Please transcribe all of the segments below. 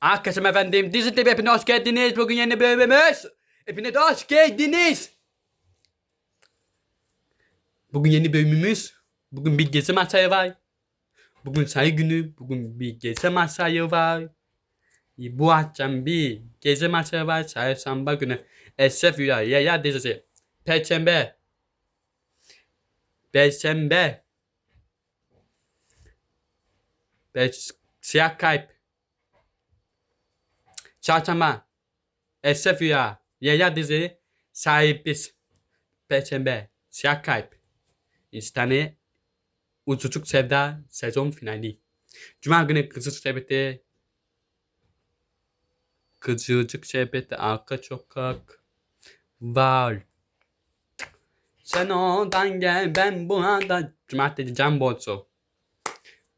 Arkadaşım efendim dizi TV hepiniz hoş geldiniz. Bugün yeni bölümümüz. Hepiniz hoş geldiniz. Bugün yeni bölümümüz. Bugün bir gezi masayı var. Bugün salı günü. Bugün bir gezi masayı var. Bu akşam bir gezi masayı var. Çarşamba günü. Esef Rüya Yaya dizisi. Perşembe. Perşembe. Beş, siyah kalp. Çarşamba. Esef Rüya. Yaya dizi. Sahibiz. Perşembe. Siyah kalp. İstane. Uçucuk Sevda sezon finali. Cuma günü Kızıl Şerbeti. Kızılcık Şerbeti arka sokak. Var. Sen oradan gel ben burada. Cumartesi Can Bolso.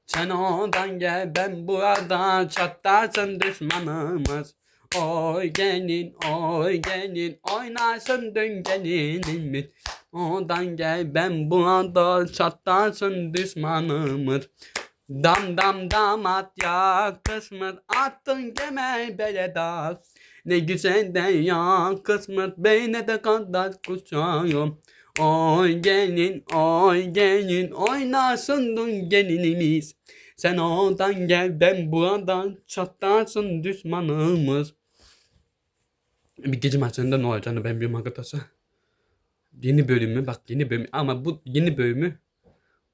Sen oradan gel ben burada çatlarsın düşmanımız. Oy gelin oy gelin oynarsın dün gelinimiz. Oradan gel ben burada çatlarsın düşmanımız. Dam dam damat ya kısmet attın geme beleda. Ne güzel de ya kısmet beyne de kadar kuşağım. Oy gelin oy gelin oynarsın dün gelinimiz. Sen oradan gel ben buradan çatlarsın düşmanımız. Bir gece maçında ne olacağını ben bilmiyorum arkadaşlar. Yeni bölümü bak yeni bölümü ama bu yeni bölümü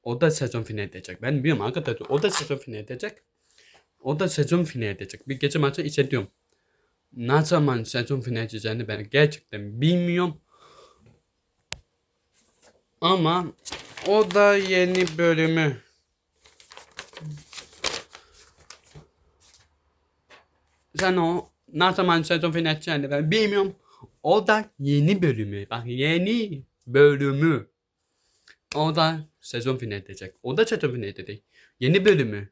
o da sezon finali edecek. Ben bilmiyorum arkadaşlar o da sezon finali edecek. O da sezon finali edecek. Bir gece maçı hissediyorum. Ne zaman sezon finali edeceğini ben gerçekten bilmiyorum. Ama o da yeni bölümü. Sen o ne zaman sezon finali edeceğini ben bilmiyorum. O da yeni bölümü. Bak yeni bölümü. O da sezon finali edecek. O da sezon finali edecek. Yeni bölümü.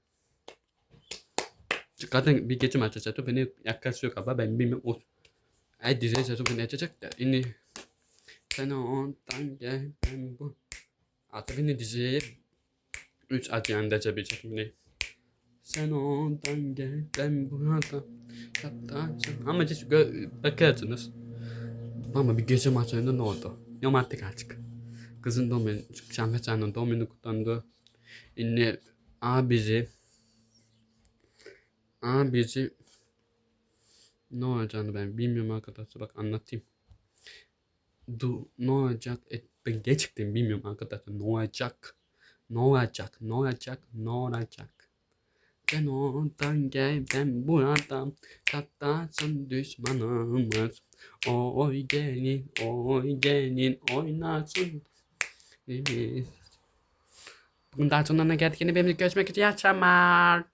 Zaten bir gece maçı sezon finali yaklaşıyor galiba ben bilmiyorum. O, ay dizi sezon finali edecek de. Yine sen ondan gel ben bu. Artık yine diziye 3 acıyanda çebilecek beni. Sen ondan gel ben burada. Sen... Ama siz bakarsınız. Ama bir gece maçlarında ne oldu? Yok artık. Kızın doğum günü, Şahmet Can'ın doğum günü kutlandı. Yine abisi abisi ne olacağını ben bilmiyorum arkadaşlar bak anlatayım. Du, ne olacak? E, ben gerçekten bilmiyorum arkadaşlar ne olacak? Ne olacak? Ne olacak? Ne olacak? Ben oradan gel ben buradan Çatlasın düşmanımız Oy gelin oy gelin oynasın Bugün daha sonuna geldik yine benimle görüşmek üzere iyi akşamlar